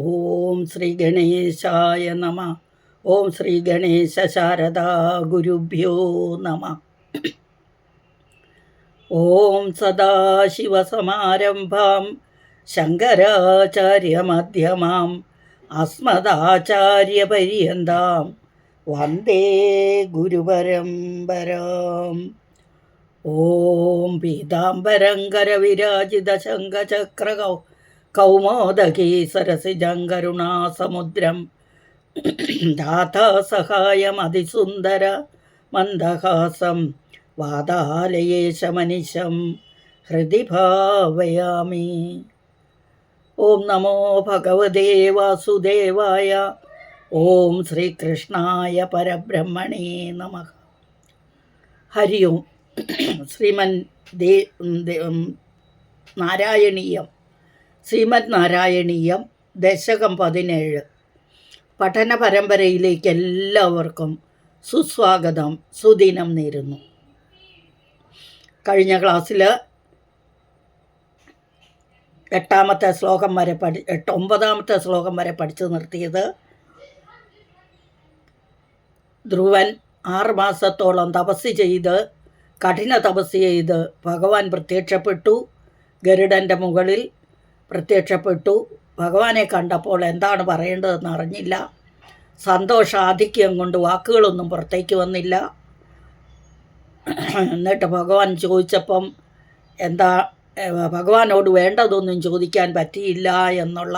ഓം ശ്രീ ഗണേശായ നമ. ഓം ശ്രീ ഗണേശ ശാരദാ ഗുരുഭ്യോ നമ. ഓം സദാശിവസമാരംഭാം ശങ്കരാചാര്യമധ്യമാം അസ്മദാചാര്യപര്യന്താം വന്ദേ ഗുരുപരമ്പരാം. ഓം പീതാംബരങ്കരവിരാജിത ശംഖചക്രകൗ കൗമോദകീ സരസിജങ്കരുണാസമുദ്രം ധാതാസഹായമതിസുന്ദര മന്ദഹാസം വാതാലയേശമനിശം ഹൃദി ഭാവയാമി. ഓം നമോ ഭഗവതേ വാസുദേവായ. ഓം ശ്രീകൃഷ്ണായ പരബ്രഹ്മണേ നമ. ഹരി ഓം. ശ്രീമൻ ദേ നാരായണീയം. ശ്രീമദ് നാരായണീയം ദശകം പതിനേഴ്. പഠന പരമ്പരയിലേക്ക് എല്ലാവർക്കും സുസ്വാഗതം സുദിനം നേരുന്നു. കഴിഞ്ഞ ക്ലാസ്സിൽ എട്ടാമത്തെ ശ്ലോകം വരെ പഠി എട്ട് ഒമ്പതാമത്തെ ശ്ലോകം വരെ പഠിച്ചു നിർത്തിയത് ധ്രുവൻ ആറ് മാസത്തോളം തപസ് ചെയ്ത് കഠിന തപസ് ചെയ്ത് ഭഗവാൻ പ്രത്യക്ഷപ്പെട്ടു. ഗരുഡന്റെ മുകളിൽ പ്രത്യക്ഷപ്പെട്ടു. ഭഗവാനെ കണ്ടപ്പോൾ എന്താണ് പറയേണ്ടതെന്ന് അറിഞ്ഞില്ല. സന്തോഷാധിക്യം കൊണ്ട് വാക്കുകളൊന്നും പുറത്തേക്ക് വന്നില്ല. എന്നിട്ട് ഭഗവാൻ ചോദിച്ചപ്പം എന്താ ഭഗവാനോട് വേണ്ടതൊന്നും ചോദിക്കാൻ പറ്റിയില്ല എന്നുള്ള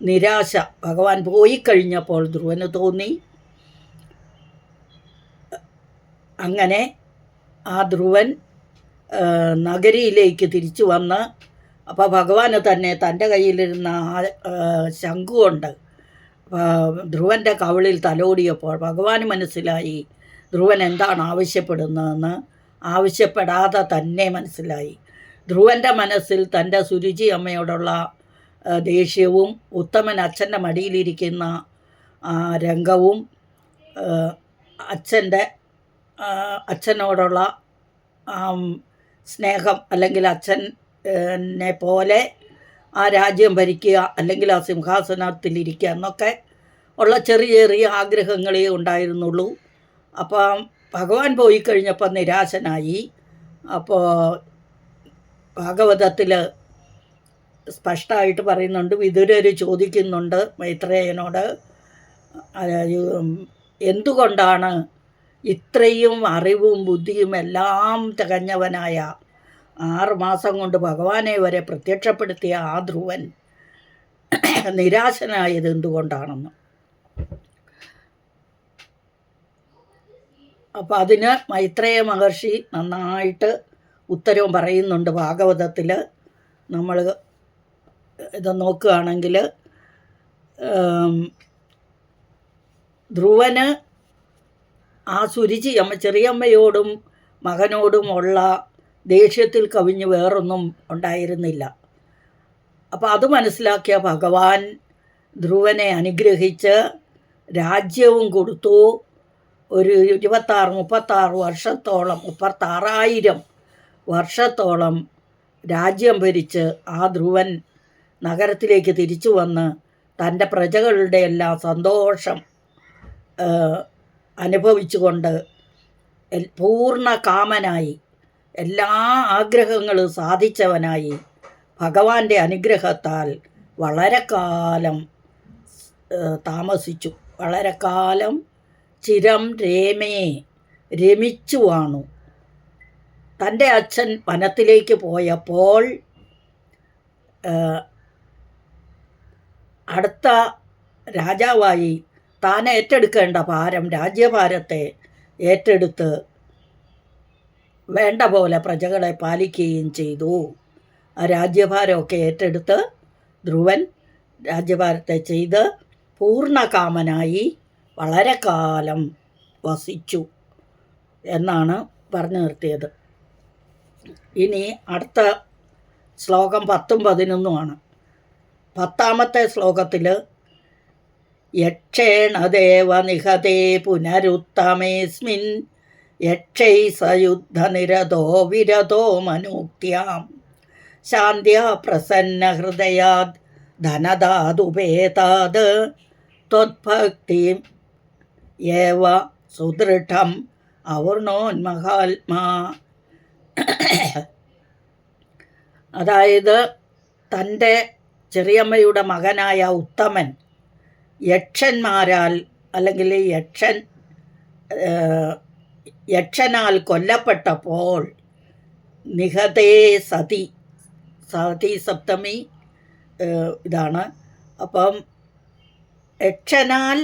നിരാശ ഭഗവാൻ പോയി കഴിഞ്ഞപ്പോൾ ധ്രുവന് തോന്നി. അങ്ങനെ ആ ധ്രുവൻ നഗരിയിലേക്ക് തിരിച്ചു വന്ന് അപ്പോൾ ഭഗവാന് തന്നെ തന്റെ കയ്യിലിരുന്ന ആ ശംഖുകൊണ്ട് ശംഖു കൊണ്ട് ധ്രുവന്റെ കവിളിൽ തലോടിയപ്പോൾ ഭഗവാന് മനസ്സിലായി ധ്രുവൻ എന്താണ് ആവശ്യപ്പെടുന്നതെന്ന്. ആവശ്യപ്പെടാതെ തന്നെ മനസ്സിലായി. ധ്രുവന്റെ മനസ്സിൽ തന്റെ സുരുചി അമ്മയോടുള്ള ദേഷ്യവും ഉത്തമൻ അച്ഛന്റെ മടിയിലിരിക്കുന്ന രംഗവും അച്ഛന്റെ അച്ഛനോടുള്ള സ്നേഹം അല്ലെങ്കിൽ അച്ഛൻ നെ പോലെ ആ രാജ്യം ഭരിക്കുക അല്ലെങ്കിൽ ആ സിംഹാസനത്തിലിരിക്കുക എന്നൊക്കെ ഉള്ള ചെറിയ ചെറിയ ആഗ്രഹങ്ങളേ ഉണ്ടായിരുന്നുള്ളൂ. അപ്പോൾ ഭഗവാൻ പോയി കഴിഞ്ഞപ്പോൾ നിരാശനായി. അപ്പോൾ ഭാഗവതത്തിൽ സ്പഷ്ടമായിട്ട് പറയുന്നുണ്ട് വിദുരർ ചോദിക്കുന്നുണ്ട് മൈത്രേയനോട് എന്തുകൊണ്ടാണ് ഇത്രയും അറിവും ബുദ്ധിയും എല്ലാം തികഞ്ഞവനായ ആറ് മാസം കൊണ്ട് ഭഗവാനെ വരെ പ്രത്യക്ഷപ്പെടുത്തിയ ആ ധ്രുവൻ നിരാശനായത് എന്തുകൊണ്ടാണെന്ന്. അപ്പം അതിന് മൈത്രേയ മഹർഷി നന്നായിട്ട് ഉത്തരവും പറയുന്നുണ്ട് ഭാഗവതത്തിൽ നമ്മൾ ഇത് നോക്കുകയാണെങ്കിൽ ധ്രുവന് ആ സുരുചി അമ്മ ചെറിയമ്മയോടും മകനോടുമുള്ള ദേഷ്യത്തിൽ കവിഞ്ഞ് വേറൊന്നും ഉണ്ടായിരുന്നില്ല. അപ്പോൾ അത് മനസ്സിലാക്കിയ ഭഗവാൻ ധ്രുവനെ അനുഗ്രഹിച്ച് രാജ്യവും കൊടുത്തു. ഒരു ഇരുപത്താറ് മുപ്പത്താറ് വർഷത്തോളം മുപ്പത്താറായിരം വർഷത്തോളം രാജ്യം ഭരിച്ച് ആ ധ്രുവൻ നഗരത്തിലേക്ക് തിരിച്ചു വന്ന് തന്റെ പ്രജകളുടെ എല്ലാം സന്തോഷം അനുഭവിച്ചുകൊണ്ട് പൂർണ കാമനായി എല്ലാ ആഗ്രഹങ്ങളും സാധിച്ചവനായി ഭഗവാന്റെ അനുഗ്രഹത്താൽ വളരെ കാലം താമസിച്ചു. വളരെ കാലം ചിരം രേമേ രമിച്ചു വാണു തന്റെ അച്ഛൻ വനത്തിലേക്ക് പോയപ്പോൾ അടുത്ത രാജാവായി താൻ ഏറ്റെടുക്കേണ്ട ഭാരം രാജ്യഭാരത്തെ ഏറ്റെടുത്ത് വേണ്ട പോലെ പ്രജകളെ പാലിക്കുകയും ചെയ്തു. ആ രാജ്യഭാരമൊക്കെ ഏറ്റെടുത്ത് ധ്രുവൻ രാജ്യഭാരത്തെ ചെയ്ത് പൂർണകാമനായി വളരെ കാലം വസിച്ചു എന്നാണ് പറഞ്ഞു നിർത്തിയത്. ഇനി അടുത്ത ശ്ലോകം പത്തും പതിനൊന്നുമാണ് പത്താമത്തെ ശ്ലോകത്തിൽ യക്ഷേണ ദേവ നിഹതേ പുനരുത്തമേസ്മിൻ യക്ഷൈ സയുദ്ധനിരതോ വിരതോ മനൂക്യാം ശാന്ത്യാ പ്രസന്ന ഹൃദയാത് ധനദാതുപേതാത് ത്വത്ഭക്തി സുദൃഢം അവർണോന്മഹാത്മാ അതായത് തന്റെ ചെറിയമ്മയുടെ മകനായ ഉത്തമൻ യക്ഷന്മാരാൽ അല്ലെങ്കിൽ യക്ഷൻ യക്ഷനാൽ കൊല്ലപ്പെട്ടപ്പോൾ നിഹതേ സതി സതി സപ്തമി ഇതാണ്. അപ്പം യക്ഷനാൽ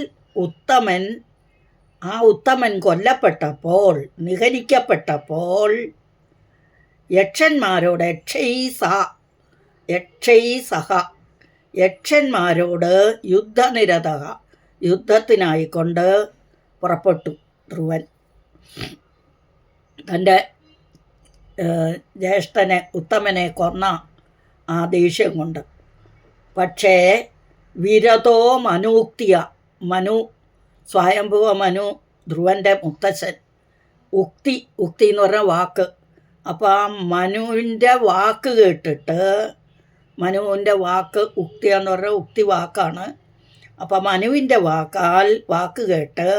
ഉത്തമൻ ആ ഉത്തമൻ കൊല്ലപ്പെട്ടപ്പോൾ നിഹനിക്കപ്പെട്ടപ്പോൾ യക്ഷന്മാരോട് യക്ഷൈ സ യക്ഷൈ സഹ യക്ഷന്മാരോട് യുദ്ധനിരത യുദ്ധത്തിനായിക്കൊണ്ട് പുറപ്പെട്ടു ധ്രുവൻ. തന്റെ ജ്യേഷ്ഠനെ ഉത്തമനെ കൊന്ന ആ ദേഷ്യം കൊണ്ട്. പക്ഷേ വിരതോ മനുക്തിയ മനു സ്വയംഭുവ മനു ധ്രുവന്റെ മുത്തച്ഛൻ. ഉക്തി ഉക്തി എന്ന് പറഞ്ഞ വാക്ക്. അപ്പോൾ ആ മനുവിന്റെ വാക്ക് കേട്ടിട്ട് മനുവിന്റെ വാക്ക് ഉക്തി എന്ന് പറഞ്ഞ ഉക്തി വാക്കാണ്. അപ്പോൾ മനുവിന്റെ വാക്കാൽ വാക്ക് കേട്ട്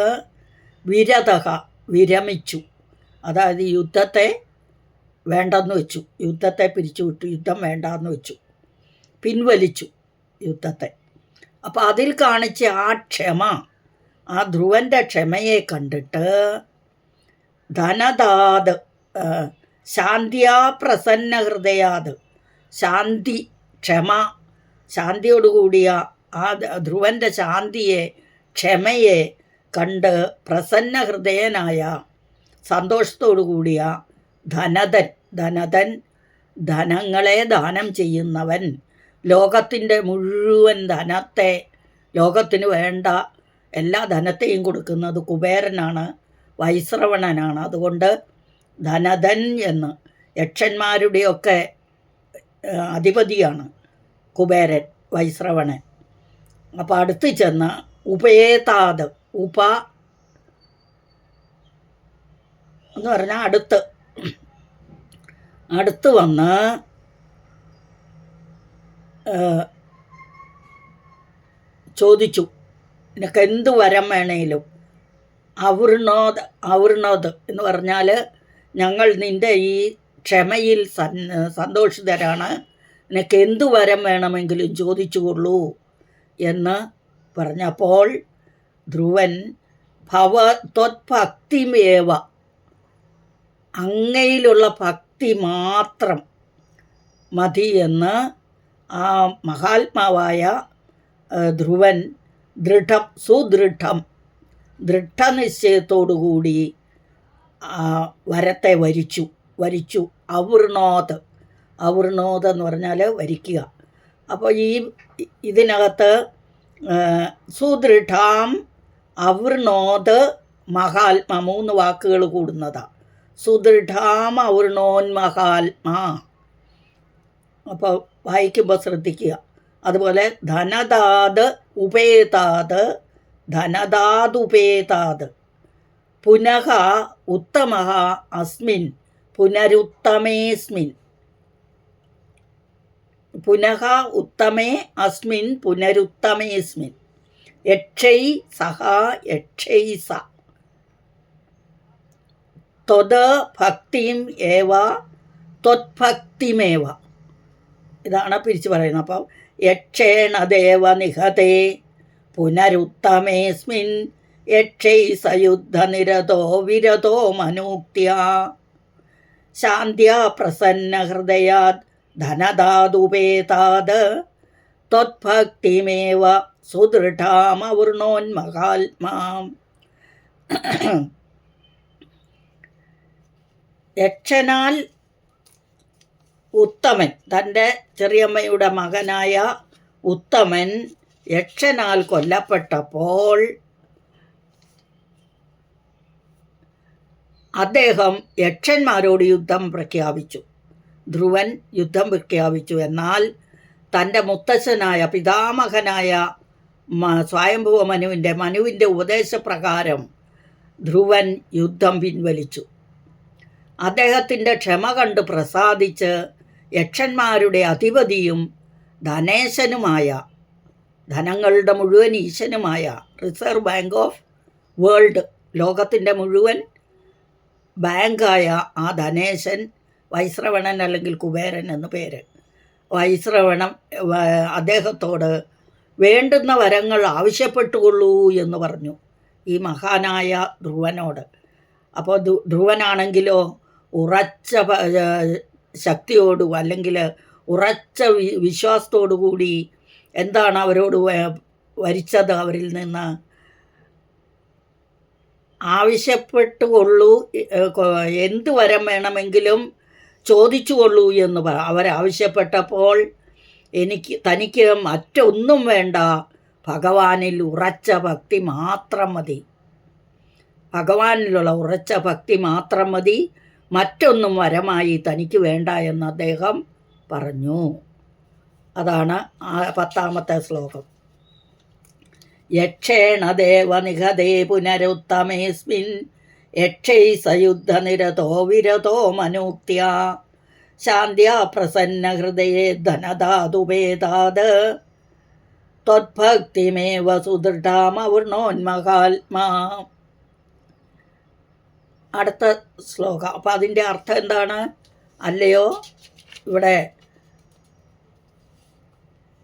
വിരതക വിരമിച്ചു. അതായത് യുദ്ധത്തെ വേണ്ടെന്ന് വെച്ചു. യുദ്ധത്തെ പിരിച്ചുവിട്ടു യുദ്ധം വേണ്ടെന്ന് വെച്ചു. പിൻവലിച്ചു യുദ്ധത്തെ. അപ്പോൾ അതിൽ കാണിച്ച ആ ക്ഷമ ആ ധ്രുവന്റെ ക്ഷമയെ കണ്ടിട്ട് ധനദാത് ശാന്തിയാ പ്രസന്ന ഹൃദയാത് ശാന്തി ക്ഷമ ശാന്തിയോടുകൂടിയ ആ ധ്രുവന്റെ ശാന്തിയെ ക്ഷമയെ കണ്ട് പ്രസന്ന ഹൃദയനായ സന്തോഷത്തോടു കൂടിയ ധനതൻ ധനതൻ ധനങ്ങളെ ദാനം ചെയ്യുന്നവൻ ലോകത്തിന്റെ മുഴുവൻ ധനത്തെ ലോകത്തിന് വേണ്ട എല്ലാ ധനത്തെയും കൊടുക്കുന്നത് കുബേരനാണ് വൈശ്രവണനാണ്. അതുകൊണ്ട് ധനധൻ എന്ന് യക്ഷന്മാരുടെയൊക്കെ അധിപതിയാണ് കുബേരൻ വൈശ്രവണൻ. അപ്പോൾ അടുത്ത് ചെന്ന് ഉപേതാത് ഉപ എന്ന് പറഞ്ഞാൽ അടുത്ത്. അടുത്ത് വന്ന് ചോദിച്ചു. നിനക്ക് എന്ത് വരം വേണേലും? അവർണോദ് അവർണോദ് എന്ന് പറഞ്ഞാൽ ഞങ്ങൾ നിന്റെ ഈ ക്ഷമയിൽ സന്തോഷിതരാണ്. നിനക്ക് എന്ത് വരം വേണമെങ്കിലും ചോദിച്ചുകൊള്ളൂ എന്ന് പറഞ്ഞപ്പോൾ ധ്രുവൻ ഭവ ത്വത്ഭക്തിമേവ അങ്ങയിലുള്ള ഭക്തി മാത്രം മതി എന്ന് ആ മഹാത്മാവായ ധ്രുവൻ ദൃഢം സുദൃഢം ദൃഢനിശ്ചയത്തോടുകൂടി വരത്തെ വരിച്ചു വരിച്ചു. അവർണോത് അവർണോത് എന്ന് പറഞ്ഞാൽ വരിക്കുക. അപ്പോൾ ഈ ഇതിനകത്ത് സുദൃഢാം അവർണോത് മഹാത്മ മൂന്ന് വാക്കുകൾ കൂടുന്നതാണ് സുദൃഢാം അവർണോന്മഹാത്മ മഹാത്മാ. അപ്പോൾ വായിക്കുമ്പോൾ ശ്രദ്ധിക്കുക. അതുപോലെ ധനദാത് ഉപേതാത് ധനദാതുപേതാത് പുനഃ ഉത്തമ അസ്മിൻ പുനരുത്തമേസ്മിൻ. പുനഃ ഉത്തമേ അസ്മിൻ പുനരുത്തമേസ്മിൻ. യക്ഷൈ സഹ യക്ഷൈ സ. ത്വത് ഭക്തിം ഏവ ത്വത്ഭക്തിമേവ ഇതാണ് പിരിച്ചു പറയുന്നത്. അപ്പം യക്ഷേണ ദേവ നിഹതേ പുനരുത്തമേസ്മിൻ യക്ഷൈ സയുദ്ധനിരതോ വിരതോ മനൂക്ത്യ. ശാന്ത്യാ പ്രസന്ന ഹൃദയാത് ധനദാതുപേതാത് ത്വത്ഭക്തിമേവ സുദൃഢാമവൃണോന്മഹാത്മാം യക്ഷനാൽ ഉത്തമൻ തന്റെ ചെറിയമ്മയുടെ മകനായ ഉത്തമൻ യക്ഷനാൽ കൊല്ലപ്പെട്ടപ്പോൾ അദ്ദേഹം യക്ഷന്മാരോട് യുദ്ധം പ്രഖ്യാപിച്ചു. ധ്രുവൻ യുദ്ധം പ്രഖ്യാപിച്ചു. എന്നാൽ തന്റെ മുത്തച്ഛനായ പിതാമഹനായ സ്വയംഭുവ മനുവിന്റെ മനുവിന്റെ ഉപദേശപ്രകാരം ധ്രുവൻ യുദ്ധം പിൻവലിച്ചു. അദ്ദേഹത്തിന്റെ ക്ഷമ കണ്ട് പ്രസാദിച്ച് യക്ഷന്മാരുടെ അധിപതിയും ധനേശനുമായ ധനങ്ങളുടെ മുഴുവൻ ഈശനുമായ റിസർവ് ബാങ്ക് ഓഫ് വേൾഡ് ലോകത്തിന്റെ മുഴുവൻ ബാങ്കായ ആ ധനേശൻ വൈശ്രവണൻ അല്ലെങ്കിൽ കുബേരൻ എന്ന് പേര്. വൈശ്രവണം അദ്ദേഹത്തോട് വേണ്ടുന്ന വരങ്ങൾ ആവശ്യപ്പെട്ടുകൊള്ളൂ എന്ന് പറഞ്ഞു ഈ മഹാനായ ധ്രുവനോട്. അപ്പോൾ ധ്രുവനാണെങ്കിലോ ഉറച്ച ശക്തിയോടും അല്ലെങ്കിൽ ഉറച്ച വിശ്വാസത്തോടു കൂടി എന്താണ് അവരോട് വരിച്ചത് അവരിൽ നിന്ന്? ആവശ്യപ്പെട്ടുകൊള്ളൂ കൊള്ളൂ എന്ത് വരം വേണമെങ്കിലും ചോദിച്ചുകൊള്ളൂ എന്ന് പറ അവരാവശ്യപ്പെട്ടപ്പോൾ എനിക്ക് തനിക്ക് മറ്റൊന്നും വേണ്ട. ഭഗവാനിൽ ഉറച്ച ഭക്തി മാത്രം മതി. ഭഗവാനിലുള്ള ഉറച്ച ഭക്തി മാത്രം മതി. മറ്റൊന്നും വരമായി തനിക്ക് വേണ്ട എന്ന് അദ്ദേഹം പറഞ്ഞു. അതാണ് ആ പത്താമത്തെ ശ്ലോകം. യക്ഷേണ ദേവനിഹതേ പുനരുത്തമേസ്മിൻ. യക്ഷൈ സയുദ്ധനിരതോ വിരതോ മനൂക്ത്യ. ശാന്ത്യാ പ്രസന്ന ഹൃദയേ ധനധാതുഭേദാത് ത്വത്ഭക്തിമേവ സുദൃഢാമവർണോന്മഹാത്മാ അടുത്ത ശ്ലോകം. അപ്പം അതിന്റെ അർത്ഥം എന്താണ്? അല്ലയോ? ഇവിടെ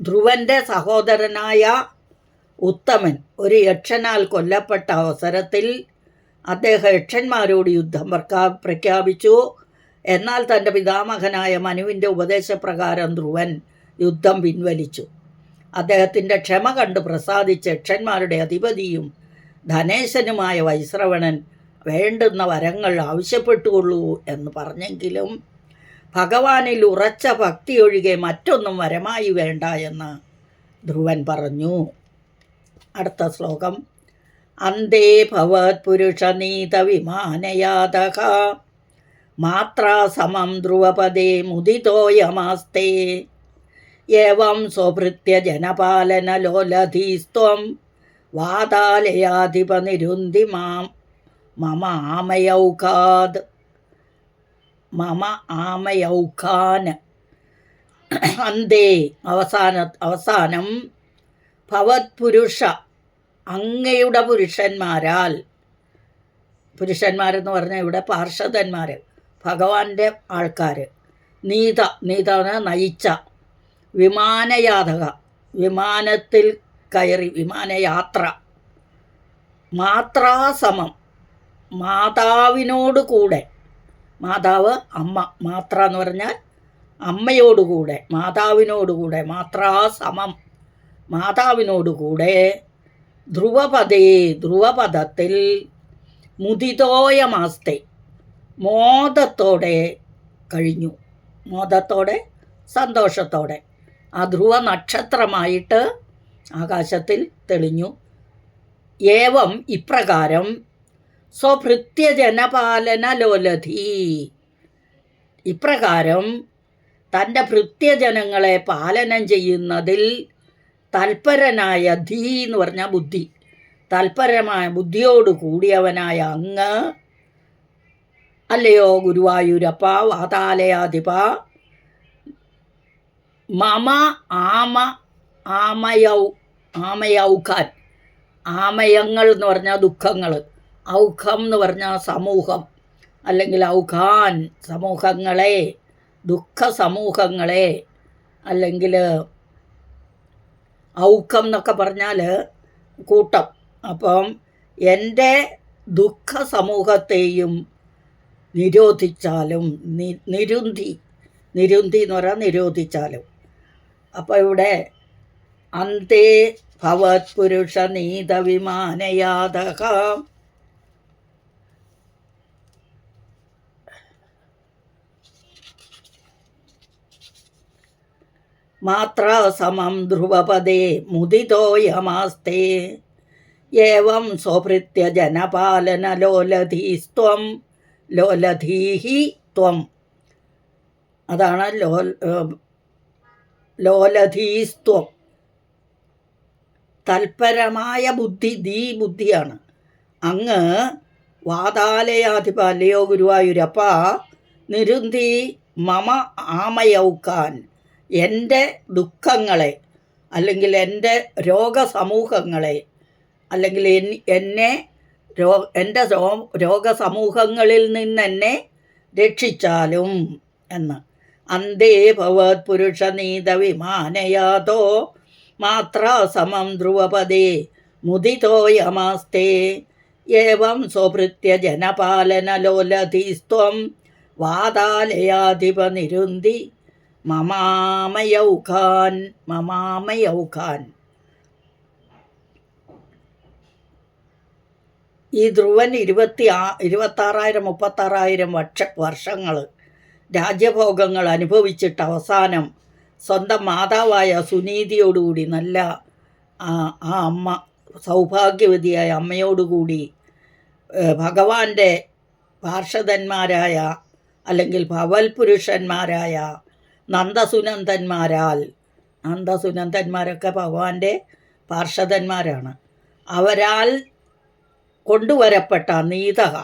ധ്രുവന്റെ സഹോദരനായ ഉത്തമൻ ഒരു യക്ഷനാൽ കൊല്ലപ്പെട്ട അവസരത്തിൽ അദ്ദേഹം യക്ഷന്മാരോട് യുദ്ധം പ്രഖ്യാ പ്രഖ്യാപിച്ചു. എന്നാൽ തന്റെ പിതാമഹനായ മനുവിന്റെ ഉപദേശപ്രകാരം ധ്രുവൻ യുദ്ധം പിൻവലിച്ചു. അദ്ദേഹത്തിന്റെ ക്ഷമ കണ്ട് പ്രസാദിച്ച യക്ഷന്മാരുടെ അധിപതിയും ധനേശനുമായ വൈശ്രവണൻ വേണ്ടുന്ന വരങ്ങൾ ആവശ്യപ്പെട്ടുകൊള്ളൂ എന്ന് പറഞ്ഞെങ്കിലും ഭഗവാനിൽ ഉറച്ച ഭക്തിയൊഴികെ മറ്റൊന്നും വരമായി വേണ്ട എന്ന് ധ്രുവൻ പറഞ്ഞു. അടുത്ത ശ്ലോകം. അന്തേ ഭവത് പുരുഷനീത വിമാനയാതക. സമം ധ്രുവപദേ മുദിതോയമാസ്തേ. സ്വഭൃത്യ ജനപാലന ലോലധീസ്ത്വം വാതാലയാധിപനിരുന്തി മാം മമ ആമയൗഖാൻ. അന്തേ അവസാന അവസാനം ഭവത് പുരുഷ അങ്ങയുടെ പുരുഷന്മാരാൽ. പുരുഷന്മാരെന്ന് പറഞ്ഞാൽ ഇവിടെ പാർഷദന്മാർ ഭഗവാന്റെ ആൾക്കാർ നീത നീത എന്ന് പറഞ്ഞാൽ നയിച്ച. വിമാനയാതക. വിമാനത്തിൽ കയറി വിമാനയാത്ര. മാത്രാസമം. മാതാവിനോട് കൂടെ മാതാവ് അമ്മ. മാത്ര എന്ന് പറഞ്ഞാൽ അമ്മയോടുകൂടെ. മാതാവിനോടുകൂടെ. മാത്രാസമം. മാതാവിനോടുകൂടെ. ധ്രുവപദേ ധ്രുവപദത്തിൽ മുദിതോയമാസ്തെ. മോദത്തോടെ കഴിഞ്ഞു. മോദത്തോടെ സന്തോഷത്തോടെ. ആ ധ്രുവ നക്ഷത്രമായിട്ട് ആകാശത്തിൽ തെളിഞ്ഞു. ഏവം ഇപ്രകാരം സ്വഭൃത്യജനപാലന ലോലധി ഇപ്രകാരം തന്റെ ഭൃത്യജനങ്ങളെ പാലനം ചെയ്യുന്നതിൽ തൽപരനായ ധീ എന്ന് പറഞ്ഞ ബുദ്ധി. തൽപരമായ ബുദ്ധിയോട് കൂടിയവനായ അങ്ങ് അല്ലയോ ഗുരുവായൂരപ്പ വാതാലയാധിപ. മമ ആമ ആമയൗ ആമയൗഖാൻ ആമയങ്ങൾ എന്ന് പറഞ്ഞാൽ ദുഃഖങ്ങൾ. ഔഖം എന്ന് പറഞ്ഞാൽ സമൂഹം. അല്ലെങ്കിൽ ഔഖാൻ സമൂഹങ്ങളെ ദുഃഖ സമൂഹങ്ങളെ. അല്ലെങ്കിൽ ഔഖം എന്നൊക്കെ പറഞ്ഞാൽ കൂട്ടം. അപ്പം എന്റെ ദുഃഖ സമൂഹത്തെയും നിരോധിച്ചാലും നി നിരുന്തി നിരുന്തി എന്ന് പറയാൻ നിരോധിച്ചാലും. അപ്പോൾ ഇവിടെ അന്തേ ഭവത് പുരുഷ നീത വിമാനയാതക മാത്ര സമം ധ്രുവപദേ മുദിതോയമാസ്തേ. ഏവം സ്വഭൃത്യ ജനപാലന ലോലധീസ്ത്വം ലോലധീഹി ത്വം. അതാണ് ലോ ലോലധീസ്ത്വം. തൽപരമായ ബുദ്ധി ധീ ബുദ്ധിയാണ്. അങ്ങ് വാതാലയാധിപ അല്ലയോ ഗുരുവായൂരപ്പ നിരുന്തി മമ ആമയൗക്കാൻ. എന്റെ ദുഃഖങ്ങളെ അല്ലെങ്കിൽ എന്റെ രോഗസമൂഹങ്ങളെ അല്ലെങ്കിൽ എന്നെ രോ എന്റെ രോ രോഗസമൂഹങ്ങളിൽ നിന്നെന്നെ രക്ഷിച്ചാലും എന്ന്. അന്തേ ഭവത് പുരുഷനീത വിമാനയാതോ മാത്ര സമം ധ്രുവപദേ മുദിതോയമാസ്തേ ഏവം സ്വഭൃത്യ ജനപാലനലോലധീസ്ത്വം വാതാലയാധിപനിരുന്തി മമാമയൗഖാൻ മമാമയൗഖാൻ. ഈ ധ്രുവൻ ഇരുപത്തി ആ ഇരുപത്താറായിരം മുപ്പത്താറായിരം വർഷ വർഷങ്ങൾ രാജ്യഭോഗങ്ങൾ അനുഭവിച്ചിട്ട് അവസാനം സ്വന്തം മാതാവായ സുനീതിയോടുകൂടി നല്ല ആ അമ്മ സൗഭാഗ്യവതിയായ അമ്മയോടുകൂടി ഭഗവാന്റെ പാർഷദന്മാരായ അല്ലെങ്കിൽ ഭവൽപുരുഷന്മാരായ നന്ദസുനന്ദന്മാരാൽ നന്ദസുനന്ദന്മാരൊക്കെ ഭഗവാന്റെ പാർഷദന്മാരാണ്. അവരാൽ കൊണ്ടുവരപ്പെട്ട നീതക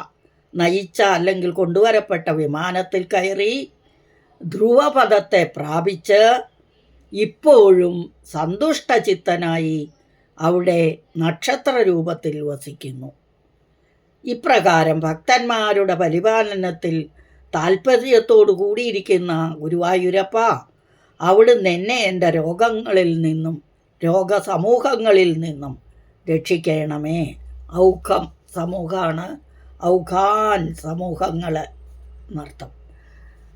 നയിച്ച അല്ലെങ്കിൽ കൊണ്ടുവരപ്പെട്ട വിമാനത്തിൽ കയറി ധ്രുവപഥത്തെ പ്രാപിച്ച് ഇപ്പോഴും സന്തുഷ്ടചിത്തനായി അവിടെ നക്ഷത്ര രൂപത്തിൽ വസിക്കുന്നു. ഇപ്രകാരം ഭക്തന്മാരുടെ പരിപാലനത്തിൽ താൽപ്പര്യത്തോടു കൂടിയിരിക്കുന്ന ഗുരുവായൂരപ്പ അവിടുന്ന് എന്നെ എന്റെ രോഗങ്ങളിൽ നിന്നും രോഗസമൂഹങ്ങളിൽ നിന്നും രക്ഷിക്കണമേ. ഔഖം സമൂഹമാണ്. ഔഖാൻ സമൂഹങ്ങൾ എന്നർത്ഥം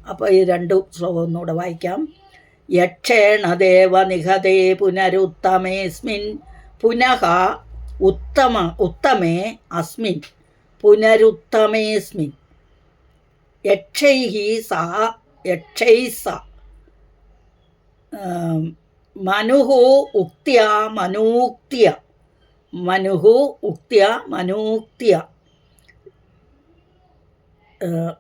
അപ്പോൾ ഈ രണ്ട് ശ്ലോകം ഒന്നുകൂടെ വായിക്കാം. യക്ഷേണ ദേവ നിഹതേ പുനരുത്തമേസ്മിൻ. പുനഃ ഉത്തമ ഉത്തമേ അസ്മിൻ. പുനരുത്തമേസ്മിൻ. യക്ഷൈഹി സാ യക്ഷൈ സ. മനുഹു ഉക്തിയ മനൂക്ത്യ. മനുः ഉക്തിയ മനൂക്തിയ. ആ,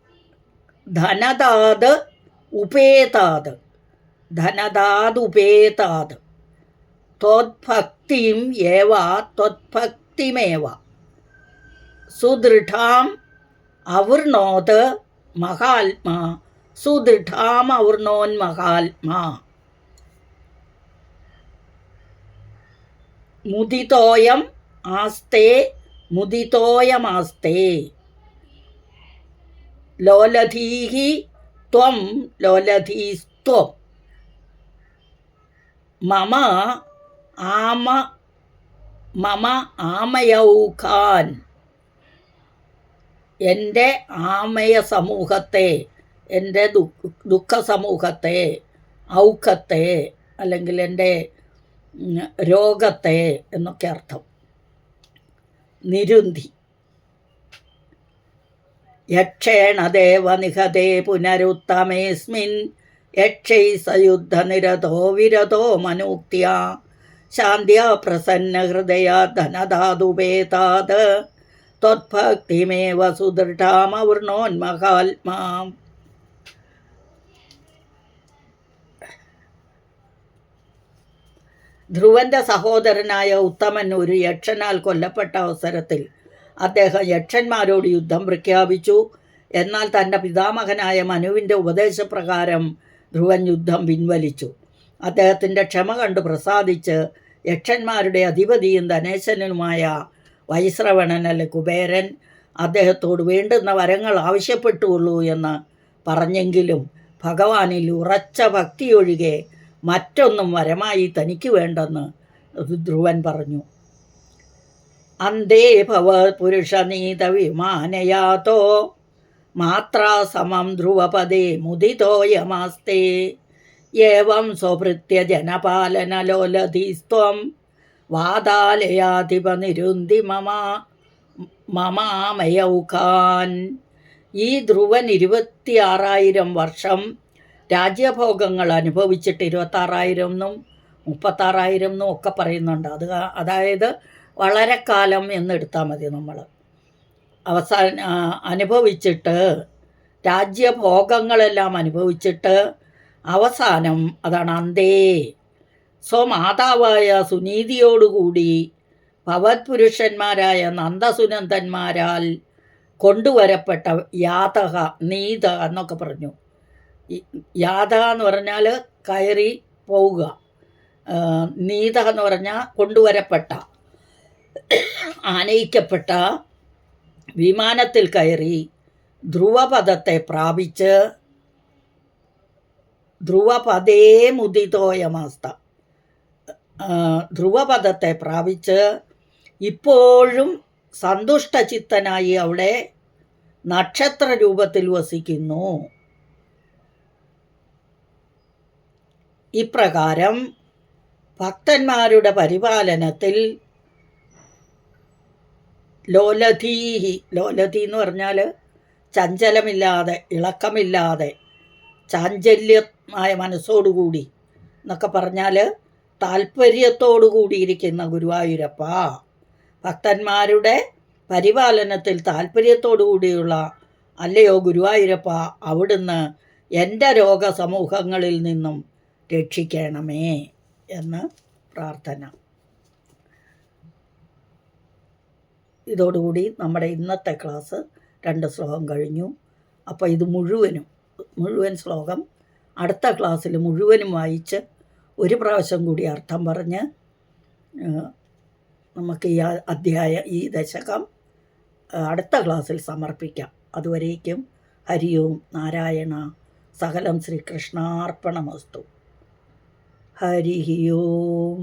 ധനദാത് ഉപേതാത്. ധനദാത് ഉപേതാത്. ത്വത്ഭക്തിം ഏവ ത്വത്ഭക്തിമേവ സുദൃഢാം അവർണോത് മഹാത്മാ. സുദൃഢാം അവർണോൻ മഹാത്മാ. മുദിതോയം ആസ്തേ മുദിതോയമാസ്തേ. ലോലധീഹി ത്വം ലോലധീസ്ത്വം. മമ ആമ മമ ആമയൗഖാൻ. എന്റെ ആമയ സമൂഹത്തെ എന്റെ ദുഃഖ സമൂഹത്തെ ഔഖത്തെ അല്ലെങ്കിൽ എന്റെ രോഗത്തെ എന്നൊക്കെ അർത്ഥം. നിരുന്ധി. യക്ഷേണ ദേവ നിഹതേ പുനരുത്തമേസ്മിൻ. യക്ഷൈ സയുദ്ധ നിരതോ വിരതോ മനൂക്ത്യ. ശാന്ത്യ പ്രസന്ന ഹൃദയ ധനധാതുപേതാത് ത്വത്ഭക്തിമേവ സുദൃഢാമവർണോന്മഹാത്മാം ധ്രുവന്റെ സഹോദരനായ ഉത്തമൻ ഒരു യക്ഷനാൽ കൊല്ലപ്പെട്ട അവസരത്തിൽ അദ്ദേഹം യക്ഷന്മാരോട് യുദ്ധം പ്രഖ്യാപിച്ചു. എന്നാൽ തന്റെ പിതാമഹനായ മനുവിന്റെ ഉപദേശപ്രകാരം ധ്രുവൻ യുദ്ധം പിൻവലിച്ചു. അദ്ദേഹത്തിന്റെ ക്ഷമ കണ്ട് പ്രസാദിച്ച് യക്ഷന്മാരുടെ അധിപതിയും ധനേശനുമായ വൈശ്രവണൻ അല്ലെ കുബേരൻ അദ്ദേഹത്തോട് വേണ്ടുന്ന വരങ്ങൾ ആവശ്യപ്പെട്ടുള്ളൂ എന്ന് പറഞ്ഞെങ്കിലും ഭഗവാനിൽ ഉറച്ച ഭക്തിയൊഴികെ മറ്റൊന്നും വരമായി തനിക്ക് വേണ്ടെന്ന് ധ്രുവൻ പറഞ്ഞു. അന്തേ ഭവ പുരുഷ പുരുഷനീത വിമാനയാതോ മാത്രാ സമം ധ്രുവപദേ മുദിതോയമാസ്തേ ഏവം സ്വഭൃത്യ ജനപാലനലോലധീസ്ത്വം വാതാലയാധിപനിരുന്തി മമ മമാമയൗഖാൻ. ഈ ധ്രുവൻ ഇരുപത്തിയാറായിരം വർഷം രാജ്യഭോഗങ്ങൾ അനുഭവിച്ചിട്ട് ഇരുപത്താറായിരം എന്നും മുപ്പത്താറായിരം എന്നും ഒക്കെ പറയുന്നുണ്ട്. അത് അതായത് വളരെ കാലം എന്നെടുത്താൽ മതി നമ്മൾ. അവസാന അനുഭവിച്ചിട്ട് രാജ്യഭോഗങ്ങളെല്ലാം അനുഭവിച്ചിട്ട് അവസാനം അതാണ് അന്തേ. സ്വമാതാവായ സുനീതിയോടുകൂടി ഭവത് പുരുഷന്മാരായ നന്ദസുനന്ദന്മാരാൽ കൊണ്ടുവരപ്പെട്ട യാതക നീത എന്നൊക്കെ പറഞ്ഞു. യാത എന്ന് പറഞ്ഞാൽ കയറി പോവുക. നീത എന്ന് പറഞ്ഞാൽ കൊണ്ടുവരപ്പെട്ട ആനയിക്കപ്പെട്ട വിമാനത്തിൽ കയറി ധ്രുവപദത്തെ പ്രാപിച്ച് ധ്രുവപദേ മുദിതോയമാസ്ത ധ്രുവപദത്തെ പ്രാപിച്ച് ഇപ്പോഴും സന്തുഷ്ടചിത്തനായി അവിടെ നക്ഷത്ര രൂപത്തിൽ വസിക്കുന്നു. ഇപ്രകാരം ഭക്തന്മാരുടെ പരിപാലനത്തിൽ ലോലധീഹി ലോലധി എന്ന് പറഞ്ഞാൽ ചഞ്ചലമില്ലാതെ ഇളക്കമില്ലാതെ ചാഞ്ചല്യമായ മനസ്സോടുകൂടി എന്നൊക്കെ പറഞ്ഞാൽ താല്പര്യത്തോടു കൂടിയിരിക്കുന്ന ഗുരുവായൂരപ്പ ഭക്തന്മാരുടെ പരിപാലനത്തിൽ താല്പര്യത്തോടു കൂടിയുള്ള അല്ലയോ ഗുരുവായൂരപ്പ അവിടുന്ന് എന്റെ രോഗസമൂഹങ്ങളിൽ നിന്നും രക്ഷിക്കണമേ എന്ന് പ്രാർത്ഥന. ഇതോടുകൂടി നമ്മുടെ ഇന്നത്തെ ക്ലാസ് രണ്ട് ശ്ലോകം കഴിഞ്ഞു. അപ്പോൾ ഇത് മുഴുവനും മുഴുവൻ ശ്ലോകം അടുത്ത ക്ലാസ്സിൽ മുഴുവനും വായിച്ച് ഒരു പ്രാവശ്യം കൂടി അർത്ഥം പറഞ്ഞ് നമുക്ക് ഈ അധ്യായ ഈ ദശകം അടുത്ത ക്ലാസ്സിൽ സമർപ്പിക്കാം. അതുവരേക്കും ഹരിയോം നാരായണ സകലം ശ്രീകൃഷ്ണാർപ്പണമസ്തു. ഹരി ഓം